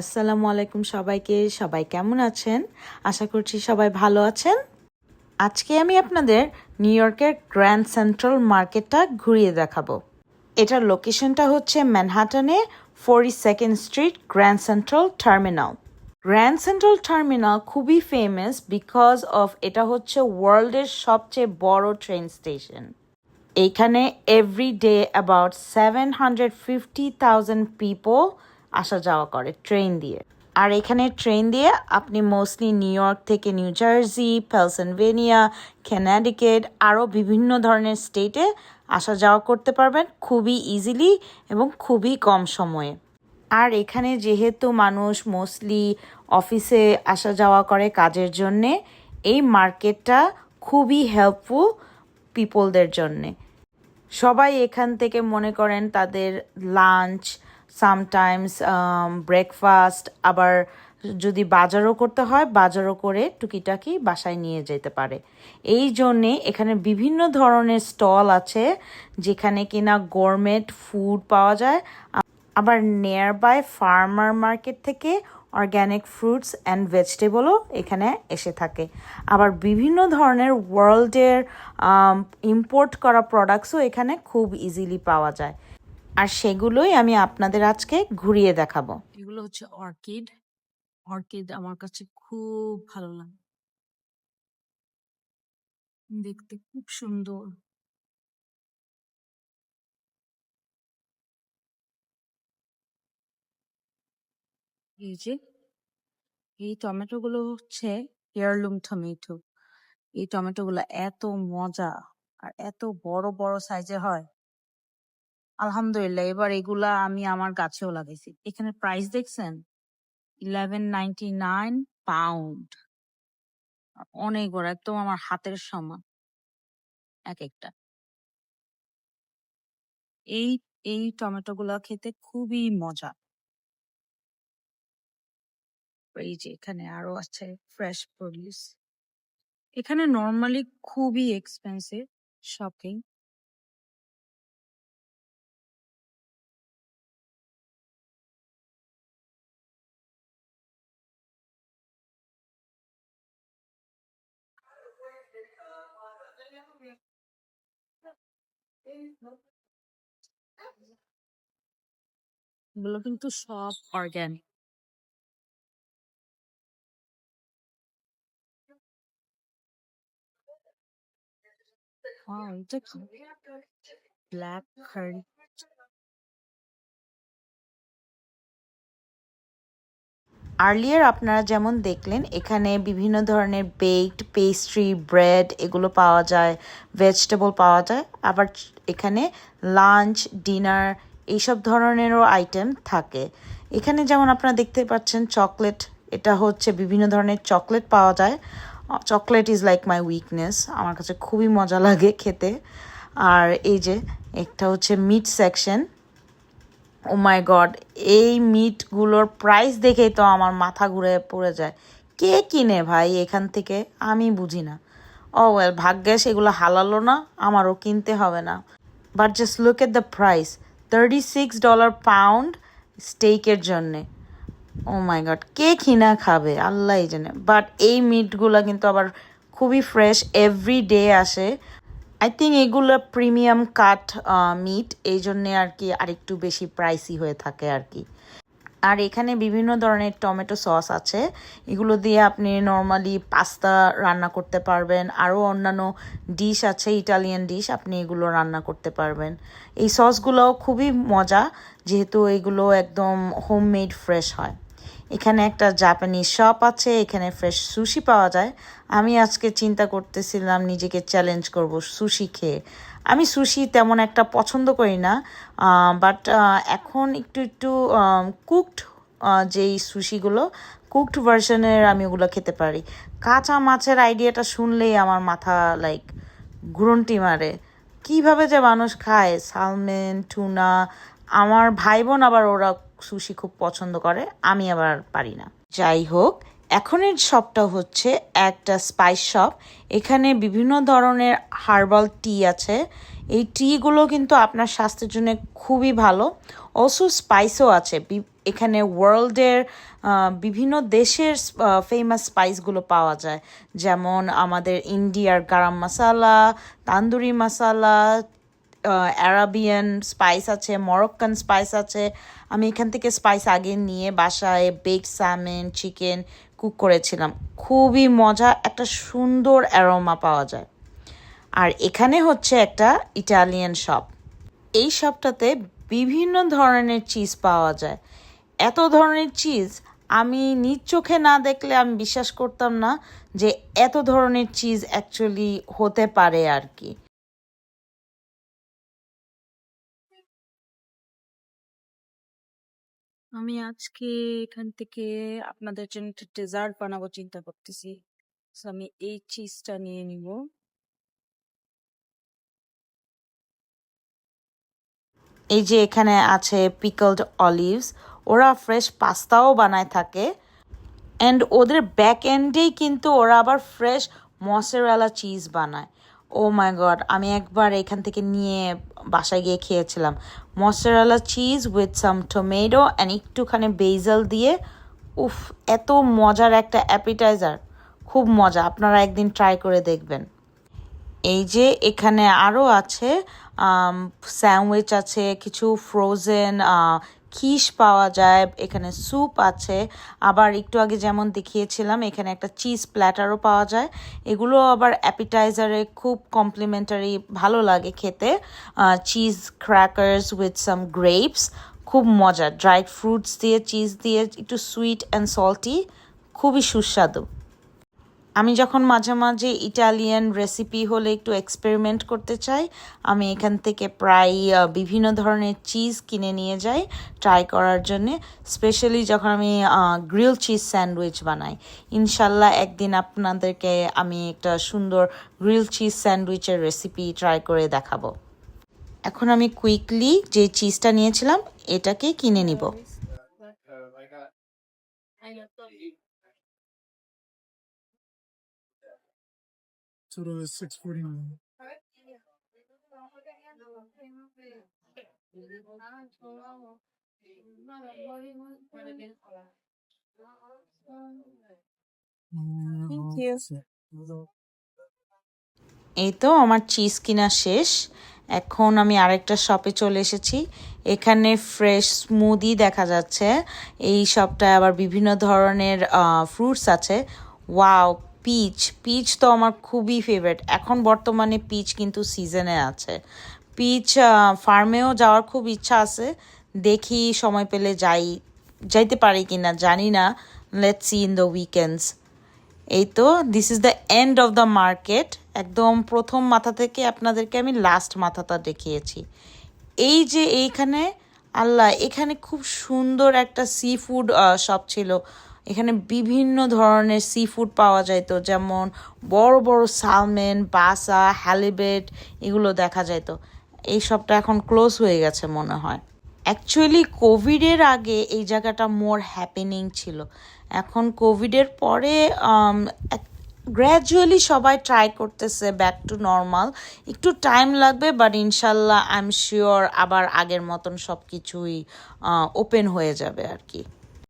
আসসালামু আলাইকুম সবাইকে। সবাই কেমন আছেন? আশা করছি সবাই ভালো আছেন। আজকে আমি আপনাদের নিউ ইয়র্কের গ্র্যান্ড সেন্ট্রাল মার্কেটটা ঘুরিয়ে দেখাবো। এটার লোকেশনটা হচ্ছে ম্যানহাটনে forty second street grand central terminal. Grand central terminal খুবই ফেমাস বিকজ অফ এটা হচ্ছে ওয়ার্ল্ডের সবচেয়ে বড় ট্রেন স্টেশন এইখানে every day about seven hundred fifty thousand people আসা যাওয়া করে, ট্রেন দিয়ে। আর এখানে ট্রেন দিয়ে আপনি মোস্টলি নিউ ইয়র্ক থেকে নিউ জার্সি পেলসেনভেনিয়া কেনাডিকেট আরও বিভিন্ন ধরনের স্টেটে আসা যাওয়া করতে পারবেন খুবই ইজিলি এবং খুবই কম সময়ে। আর এখানে যেহেতু মানুষ মোস্টলি অফিসে আসা যাওয়া করে কাজের জন্যে, এই মার্কেটটা খুবই হেল্পফুল পিপলদের জন্যে। সবাই এখান থেকে মনে করেন তাদের লাঞ্চ সামটাইমস ব্রেকফাস্ট আবার যদি বাজারও করতে হয়, বাজারও করে টুকিটাকি বাসায় নিয়ে যেতে পারে। এই জন্যে এখানে বিভিন্ন ধরনের স্টল আছে, যেখানে কিনা গরমেট ফুড পাওয়া যায়। আবার নিয়ার বাই ফার্মার মার্কেট থেকে অর্গ্যানিক ফ্রুটস অ্যান্ড ভেজিটেবলও এখানে এসে থাকে। আবার বিভিন্ন ধরনের ওয়ার্ল্ডের ইম্পোর্ট করা প্রোডাক্টসও এখানে খুব ইজিলি পাওয়া যায়। আর সেগুলোই আমি আপনাদের আজকে ঘুরিয়ে দেখাবো। এগুলো হচ্ছে অর্কিড। অর্কিড আমার কাছে খুব ভালো লাগে। দেখতে খুব সুন্দর। এই যে, এই টমেটো গুলো হচ্ছে হেয়ারলুম টমেটো এই টমেটো গুলো এত মজা আর এত বড় বড় সাইজে হয়। আলহামদুলিল্লাহ, এবার এগুলা আমি আমার গাছেও লাগাইছি। এখানে প্রাইস দেখছেন? ইলেভেন নাইনটি নাইন পাউন্ড অনেক বড়, একদম আমার হাতের সমান। এক একটা। এই এই টমেটো গুলা খেতে খুবই মজা। এই যে এখানে আরও আছে ফ্রেশ প্রডিউস এখানে নর্মালি খুবই এক্সপেন্সিভ শপিং এগুলো কিন্তু সব অর্গ্যানিক Wow, এটা কি ব্ল্যাক কারি আর্লিয়ার আপনারা যেমন দেখলেন, এখানে বিভিন্ন ধরনের বেকড পেস্ট্রি ব্রেড এগুলো পাওয়া যায় ভেজিটেবল পাওয়া যায়, আবার এখানে লাঞ্চ ডিনার এইসব ধরনেরও আইটেম থাকে। এখানে যেমন আপনারা দেখতে পাচ্ছেন চকলেট এটা হচ্ছে বিভিন্ন ধরনের চকলেট পাওয়া যায়। Chocolate is like my weakness আমার কাছে খুবই মজা লাগে খেতে। আর এই যে, একটা হচ্ছে meat section oh my god এই মিটগুলোর প্রাইস দেখেই তো আমার মাথা ঘুরে পড়ে যায়। কে কিনে ভাই এখান থেকে? আমি বুঝি না। ও ওয়েল ভাগ্যে সেগুলো হালালো না, আমারও কিনতে হবে না। But just look at the price thirty six dollar pound স্টেকের জন্যে। ও মাই গড কে কিনা খাবে? আল্লাহ জানে। বাট এই মিটগুলো কিন্তু আবার খুবই ফ্রেশ এভরি ডে আসে। আই থিঙ্ক এগুলো প্রিমিয়াম কাট মিট এই জন্যে আর কি আরেকটু বেশি প্রাইসি হয়ে থাকে আর কি। আর এখানে বিভিন্ন ধরনের টমেটো সস আছে। এগুলো দিয়ে আপনি নর্মালি পাস্তা রান্না করতে পারবেন। আরও অন্যান্য ডিশ আছে ইটালিয়ান ডিশ আপনি এগুলো রান্না করতে পারবেন। এই সসগুলোও খুবই মজা, যেহেতু এগুলো একদম হোমমেড ফ্রেশ হয়। এখানে একটা জাপানিজ শপ আছে, এখানে ফ্রেশ সুশি পাওয়া যায়। আমি আজকে চিন্তা করতেছিলাম নিজেকে চ্যালেঞ্জ করব সুশি খেয়ে। আমি সুশি তেমন একটা পছন্দ করি না বাট এখন একটু একটু কুকড যেই সুশিগুলো কুকড ভার্সনের আমি ওগুলো খেতে পারি। কাঁচা মাছের আইডিয়াটা শুনলেই আমার মাথা লাইক ঘুরন্টি মারে। কীভাবে যে মানুষ খায় সালমেন টুনা আমার ভাই বোন আবার ওরা সুশি খুব পছন্দ করে, আমি আবার পারি না। যাই হোক এখনের শপটা হচ্ছে একটা স্পাইস শপ এখানে বিভিন্ন ধরনের হার্বাল টি আছে। এই টিগুলো কিন্তু আপনার স্বাস্থ্যের জন্য খুবই ভালো। অলসো স্পাইসও আছে। এখানে ওয়ার্ল্ডের বিভিন্ন দেশের ফেমাস স্পাইসগুলো পাওয়া যায়। যেমন আমাদের ইন্ডিয়ার গারাম মশালা তান্দুরি মশালা অ্যারাবিয়ান স্পাইস আছে মরক্কান স্পাইস আছে। আমি এখান থেকে স্পাইস আগে নিয়ে বাসায় বেক স্যামেন চিকেন কুক করেছিলাম। খুবই মজা, একটা সুন্দর অ্যারোমা পাওয়া যায়। আর এখানে হচ্ছে একটা ইটালিয়ান শপ এই শপটাতে বিভিন্ন ধরনের চিজ পাওয়া যায়। এত ধরনের চিজ আমি নিজ চোখে না দেখলে আমি বিশ্বাস করতাম না যে এত ধরনের চিজ অ্যাকচুয়ালি হতে পারে আর কি। আমি আজকে এখান থেকে আপনাদের জন্য একটা ডেজার্ট বানাবো চিন্তা করতেছি। So, আমি এই চিজটা নিয়ে নিব। এই যে এখানে আছে পিকলড অলিভস ওরা ফ্রেশ পাস্তাও বানায় থাকে। অ্যান্ড ওদের ব্যাক এন্ডেই কিন্তু ওরা আবার ফ্রেশ মসেরালা চিজ বানায়। ও মাই গড আমি একবার এখান থেকে নিয়ে বাসায় গিয়ে খেয়েছিলাম। Mozzarella cheese with some tomato and একটুখানি বেজল দিয়ে, উফ, এত মজার একটা অ্যাপিটাইজার খুব মজা, আপনারা একদিন ট্রাই করে দেখবেন। এই যে এখানে আরও আছে স্যান্ডউইচ আছে, কিছু ফ্রোজেন খিস পাওয়া যায়, এখানে স্যুপ আছে। আবার একটু আগে যেমন দেখিয়েছিলাম, এখানে একটা চিজ প্ল্যাটারও পাওয়া যায়। এগুলো আবার অ্যাপিটাইজারে খুব কমপ্লিমেন্টারি ভালো লাগে খেতে। Cheese crackers with some grapes খুব মজা ড্রাইড ফ্রুটস দিয়ে চিজ দিয়ে একটু সুইট অ্যান্ড সল্টি খুবই সুস্বাদু। আমি যখন মাঝে মাঝে ইটালিয়ান রেসিপি হলে একটু এক্সপেরিমেন্ট করতে চাই, আমি এখান থেকে প্রায় বিভিন্ন ধরনের চিজ কিনে নিয়ে যাই ট্রাই করার জন্যে স্পেশালি যখন আমি গ্রিল চিজ স্যান্ডউইচ বানাই। ইনশাল্লাহ একদিন আপনাদেরকে আমি একটা সুন্দর গ্রিল চিজ স্যান্ডউইচের রেসিপি ট্রাই করে দেখাবো। এখন আমি কুইকলি যে চিজটা নিয়েছিলাম, এটাকে কিনে নিব। Nine. Thank you. এই তো আমার চিজ কিনা শেষ এখন আমি আরেকটা শপে চলে এসেছি এখানে ফ্রেশ স্মুদি দেখা যাচ্ছে এই শপটায় আবার বিভিন্ন ধরনের ফ্রুটস আছে ওয়াও পিচ পিচ তো আমার খুবই ফেভারিট এখন বর্তমানে পিচ কিন্তু সিজনে আছে। পিচ ফার্মেও যাওয়ার খুব ইচ্ছা আছে। দেখি সময় পেলে যাই। যাইতে পারি কি না জানি না। Let's see in the weekends এই তো this is the end of the market একদম প্রথম মাথা থেকে আপনাদেরকে আমি লাস্ট মাথাটা দেখিয়েছি। এই যে এইখানে, আল্লাহ, এখানে খুব সুন্দর একটা সি ফুড শপ ছিল। এখানে বিভিন্ন ধরনের সি ফুড পাওয়া যাইতো যেমন বড় বড় সালমেন বাসা হ্যালিবেট এগুলো দেখা যাইতো এই সবটা এখন ক্লোজ হয়ে গেছে মনে হয়। অ্যাকচুয়ালি কোভিডের আগে এই জায়গাটা মোর হ্যাপেনিং ছিল। এখন কোভিডের পরে গ্র্যাজুয়ালি সবাই ট্রাই করতেছে ব্যাক টু নর্মাল একটু টাইম লাগবে বাট ইনশাল্লাহ আই এম শিওর আবার আগের মতন সব কিছুই ওপেন হয়ে যাবে আর কি।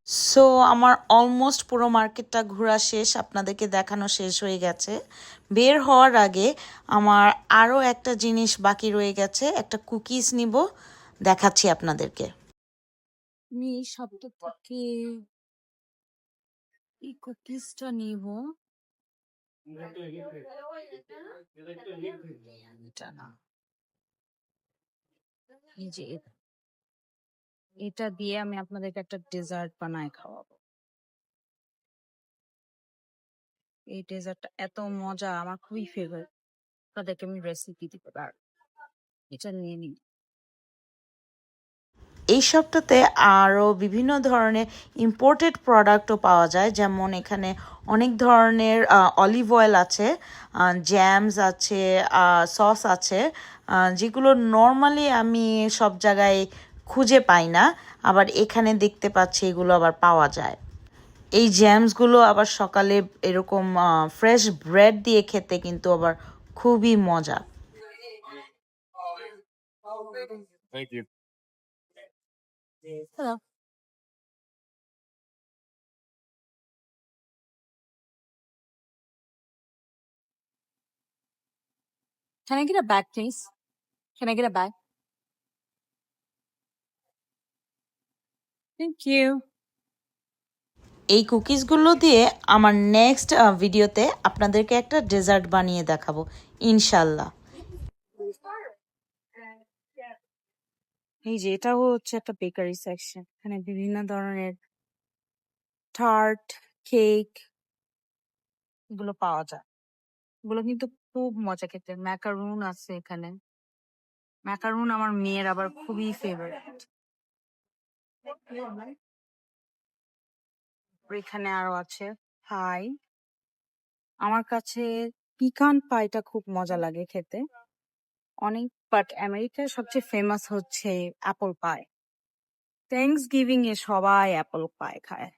সো আমার অলমোস্ট পুরো মার্কেটটা ঘোরা শেষ, আপনাদেরকে দেখানো শেষ হয়ে গেছে। বের হওয়ার আগে আমার আরও একটা জিনিস বাকি রয়ে গেছে, একটা কুকিজ নিব, দেখাচ্ছি আপনাদেরকে। আমি শপটা থেকে এই কুকিজটা নিব। এই যে। এটা দিয়ে আমি আপনাদেরকে একটা ডেজার্ট বানায় খাওয়াবো। এই ডেজার্টটা এত মজা, আমার খুবই ফেভারিট তাদেরকে আমি রেসিপি দিতে পারব। এটা নিয়ে নিই এই শপটাতে আরও বিভিন্ন ধরনের ইম্পোর্টেড প্রোডাক্টও পাওয়া যায়। যেমন এখানে অনেক ধরনের অলিভ অয়েল আছে জ্যামস আছে সস আছে যেগুলো নর্মালি আমি সব জায়গায় খুঁজে পাই না আবার এখানে দেখতে পাচ্ছি এগুলো আবার পাওয়া যায় এই জ্যামসগুলো আবার সকালে এরকম ফ্রেশ ব্রেড দিয়ে খেতে কিন্তু আবার খুবই মজা Can I get a bag, please? Can I get a bag? Thank you এই কুকিজগুলো দিয়ে আমার নেক্সট ভিডিওতে আপনাদেরকে একটা ডেজার্ট বানিয়ে দেখাবো ইনশাল্লাহ এই যে এটাও হচ্ছে একটা বেকারি সেকশন এখানে বিভিন্ন ধরনের টার্ট কেক এগুলো পাওয়া যায়। এগুলো কিন্তু খুব মজা খেতে। ম্যাকারুন আছে এখানে। ম্যাকারুন আমার মেয়ের আবার খুবই ফেভারিট এখানে আরও আছে পাই আমার কাছে পিকান পাইটা খুব মজা লাগে খেতে। অনেক বাট আমেরিকার সবচেয়ে ফেমাস হচ্ছে অ্যাপল পাই থ্যাংকস গিভিং এ সবাই অ্যাপল পাই খায়।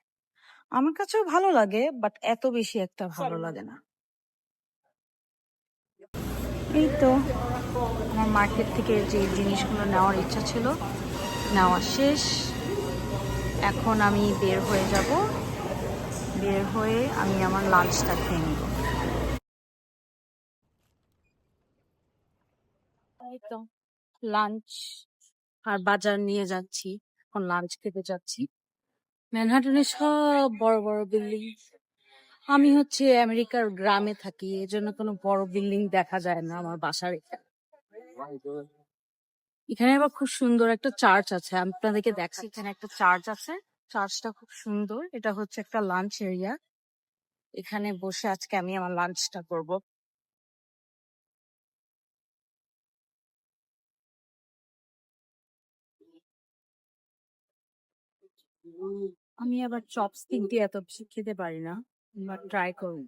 আমার কাছেও ভালো লাগে বাট এত বেশি একটা ভালো লাগে না। এই তো, আমার মার্কেট থেকে যে জিনিসগুলো নেওয়ার ইচ্ছা ছিল, নেওয়া শেষ। এখন আমি বের হয়ে যাব। বের হয়ে আমি আমার লাঞ্চটা খেয়ে নিব। তো লাঞ্চ আর বাজার নিয়ে যাচ্ছি। এখন লাঞ্চ খেতে যাচ্ছি। ম্যানহাটনে সব বড় বড় বিল্ডিং আমি হচ্ছে আমেরিকার গ্রামে থাকি, এজন্য কোনো বড় বিল্ডিং দেখা যায় না আমার বাসার এখানে। এখানে আবার খুব সুন্দর একটা চার্চ আছে আমি আপনাদেরকে দেখছি এখানে একটা চার্চ আছে চার্চটা খুব সুন্দর এটা হচ্ছে একটা লাঞ্চ এরিয়া। এখানে বসে আজকে আমি আমার লাঞ্চটা করব। আমি আবার চপস্টিক দিয়ে এত বেশি খেতে পারি না বা ট্রাই করব।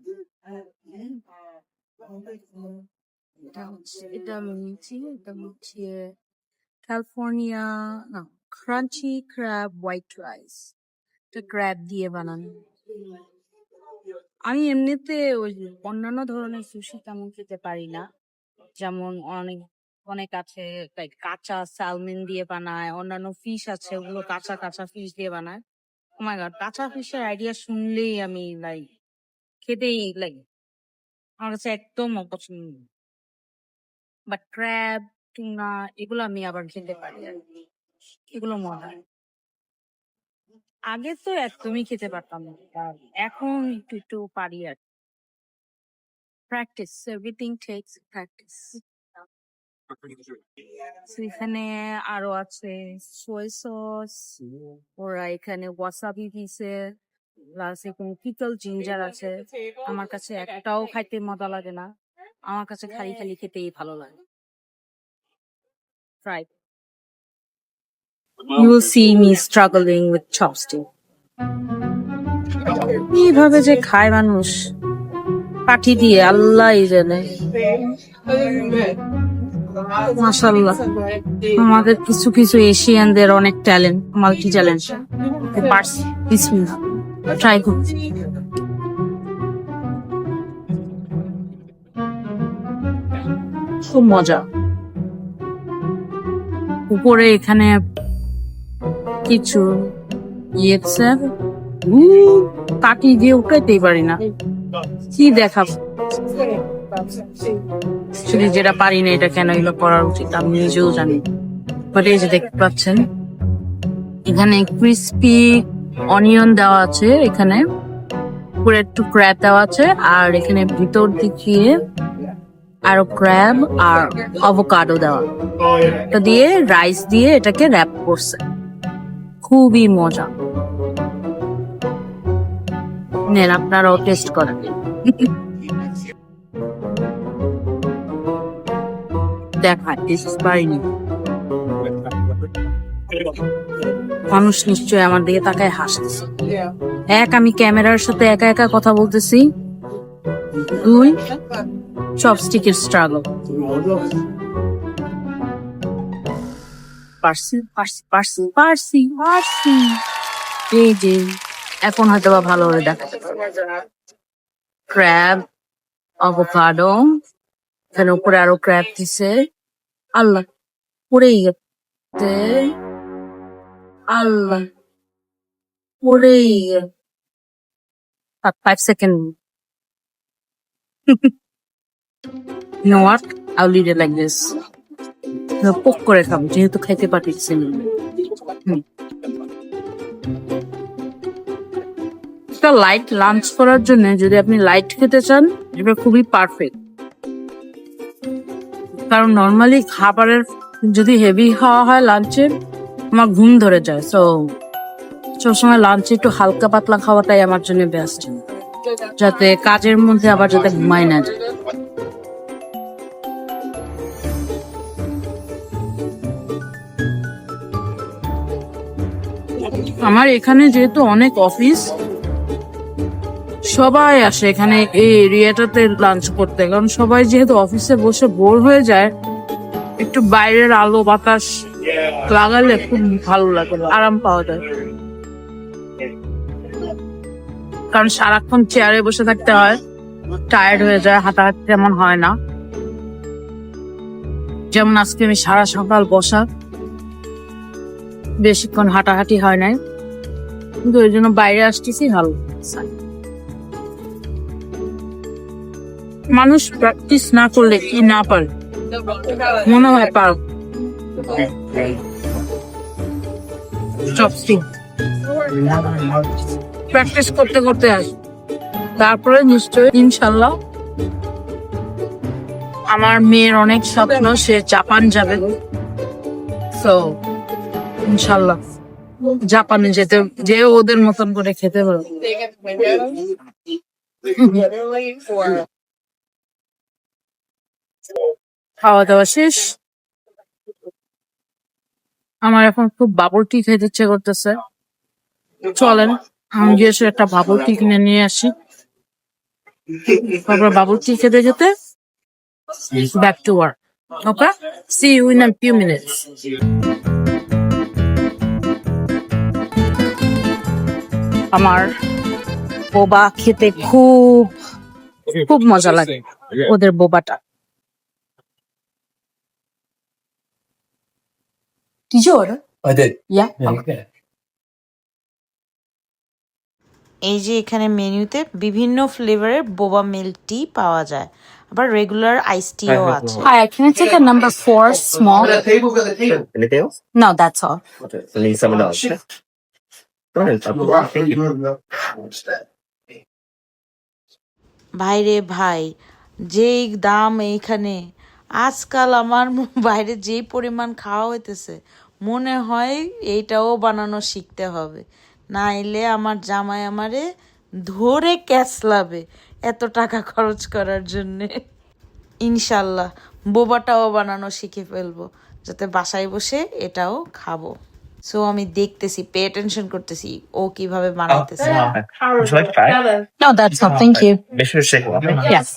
এটা হচ্ছে এটা নিচ্ছি এটা হচ্ছে ক্যালিফোর্নিয়া না ক্রাঞ্চি ক্র্যাব হোয়াইট রাইস এটা ক্র্যাব দিয়ে বানানো আমি এমনিতে ওই অন্যান্য ধরনের সুশি তেমন খেতে পারি না। যেমন অনেক অনেক আছে কাঁচা সালমিন দিয়ে বানায়, অন্যান্য ফিশ আছে, ওগুলো কাঁচা কাঁচা ফিশ দিয়ে বানায়। মাই গড কাঁচা ফিশের আইডিয়া শুনলেই আমি লাইক খেতেই লাইক আমার কাছে একদম অপছন্দ বাট ক্র্যাব টুনা এগুলো আমি আবার খেতে পারি আর কি। এগুলো মজা। আগে তো একদমই খেতে পারতাম না। এখন একটু একটু পারি আর প্র্যাকটিস এভরিথিং টেক্স প্র্যাকটিস এখানে আরও আছে সোয় সস ওরা এখানে ওয়াসাবি দিছে প্লাস এখানে পিকল জিঞ্জার আছে। আমার কাছে একটাও খাইতে মজা লাগে না। আমার কাছে খালি খালি খেতেই ভালো লাগে। Fry You will see me struggling with chopstick. কীভাবে যে খায় মানুষ, পাঠি দিয়ে আল্লাহ জানে। মাশাল্লাহ আমাদের কিছু কিছু এশিয়ানদের অনেক ট্যালেন্ট মাল্টি ট্যালেন্ট পারছি, বিসমিল্লাহ। ট্রাই করছি খুব মজা। উপরে এখানে কিছু ইয়েছে। কাটি দিয়ে উঠাইতেই পারি না। কি দেখা শুধু যেটা পারি না, এটা কেন এগুলো করার উচিত আমি নিজেও জানি। বাট এই যে দেখতে পাচ্ছেন, এখানে ক্রিস্পি অনিয়ন দেওয়া আছে, এখানে পুরো একটু ক্র্যাব দেওয়া আছে, আর এখানে ভিতর দিকে আরও ক্র্যাব আর অবকাডো দেওয়া। এটা দিয়ে রাইস দিয়ে এটাকে র্যাপ করছে। খুবই মজা। নেন, আপনারাও টেস্ট করেন। পারিনি মানুষ নিশ্চয় আমার দিকে তাকায় হাসতেছে। এক, আমি ক্যামেরার সাথে একা একা কথা বলতেছি। দুই চপস্টিকের স্ট্রাগল পারছি পারছি পারছি পারছি পারছি এই যে, এখন হয়তো বা ভালো করে দেখা ক্র্যাব অভোকাডো এখানে উপরে আরও ক্র্যাব দিছে। আল্লাহ, পড়েই গেছে। আল্লাহ, পড়েই five second You know what? I'll eat it like this. পোক করে খাব, যেহেতু খাইতে পারতেছি না। একটা লাইট লাঞ্চ করার জন্য যদি আপনি লাইট খেতে চান, এটা খুবই পারফেক্ট কারণ নর্মালি খাবারের যদি হেভি খাওয়া হয় লাঞ্চে আমার ঘুম ধরে যায় সো সবসময় লাঞ্চে একটু হালকা পাতলা খাওয়াটাই আমার জন্য বেস্ট যাতে কাজের মধ্যে আবার যাতে ঘুমাই না যায় আমার এখানে যেহেতু অনেক অফিস সবাই আসে এখানে এই এরিয়াটাতে লাঞ্চ করতে। কারণ সবাই যেহেতু অফিসে বসে বোর হয়ে যায়, একটু বাইরের আলো বাতাস লাগালে খুব ভালো লাগে, আরাম পাওয়া যায়। কারণ সারাক্ষণ চেয়ারে বসে থাকতে হয় টায়ার্ড হয়ে যায়, হাঁটাহাঁটি তেমন হয় না। যেমন আজকে আমি সারা সকাল বসা, বেশিক্ষণ হাঁটাহাঁটি হয় নাই। কিন্তু ওই জন্য বাইরে আসতেছি, ভালো মানুষ প্র্যাকটিস না করলে কি না পারে? মনে হয় পার প্র্যাকটিস করতে করতে আস। তারপরে নিশ্চয়ই, ইনশাল্লাহ, আমার মেয়ের অনেক স্বপ্ন, সে জাপান যাবে। তো ইনশাল্লাহ। জাপানে যেতে, যে ওদের মতন করে খেতে পারবে খাওয়া দাওয়া শেষ। আমার এখন খুব বাবল টি খেতে ইচ্ছে করতেছে। চলেন, আমি গিয়ে এসে একটা বাবল টি কিনে নিয়ে আসি। তারপর বাবল টি খেতে খেতে back to work okay see in a few minutes আমার বোবা খেতে খুব খুব মজা লাগে ওদের বোবাটা। এই যে এখানে মেনুতে বিভিন্ন ফ্লেভারের বোবা মিল টি পাওয়া যায়। আবার রেগুলার আইস টি ও আছে। Hi I number 4 small now that's all ভাইরে ভাই যেই দাম এইখানে আজকাল আমার বাইরে যেই পরিমাণ খাওয়া হইতেছে মনে হয় এইটাও বানানো শিখতে হবে। না এলে আমার জামাই আমারে ধরে ক্যাসলাবে এত টাকা খরচ করার জন্যে। ইনশাল্লাহ বোবাটাও বানানো শিখে ফেলব যাতে বাসায় বসে এটাও খাব। সো আমি দেখতেছি পে টেনশন করতেছি ও কীভাবে বানাইতেছে। It. Okay? Yes.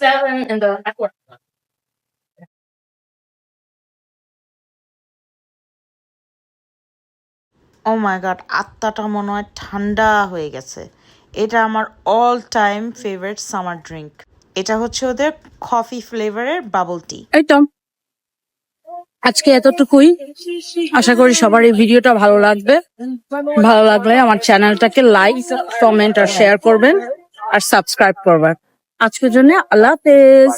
Oh my God আত্মাটা মনে হয় ঠান্ডা হয়ে গেছে। এটা আমার all time favourite summer drink এটা হচ্ছে ওদের কফি ফ্লেভারের বাবল টি তো আজকে এতটুকুই। আশা করি সবার এই ভিডিওটা ভালো লাগবে। ভালো লাগলে আমার চ্যানেলটাকে লাইক কমেন্ট আর শেয়ার করবেন আর সাবস্ক্রাইব করবেন। আজকের জন্য আল্লাহ হাফেজ।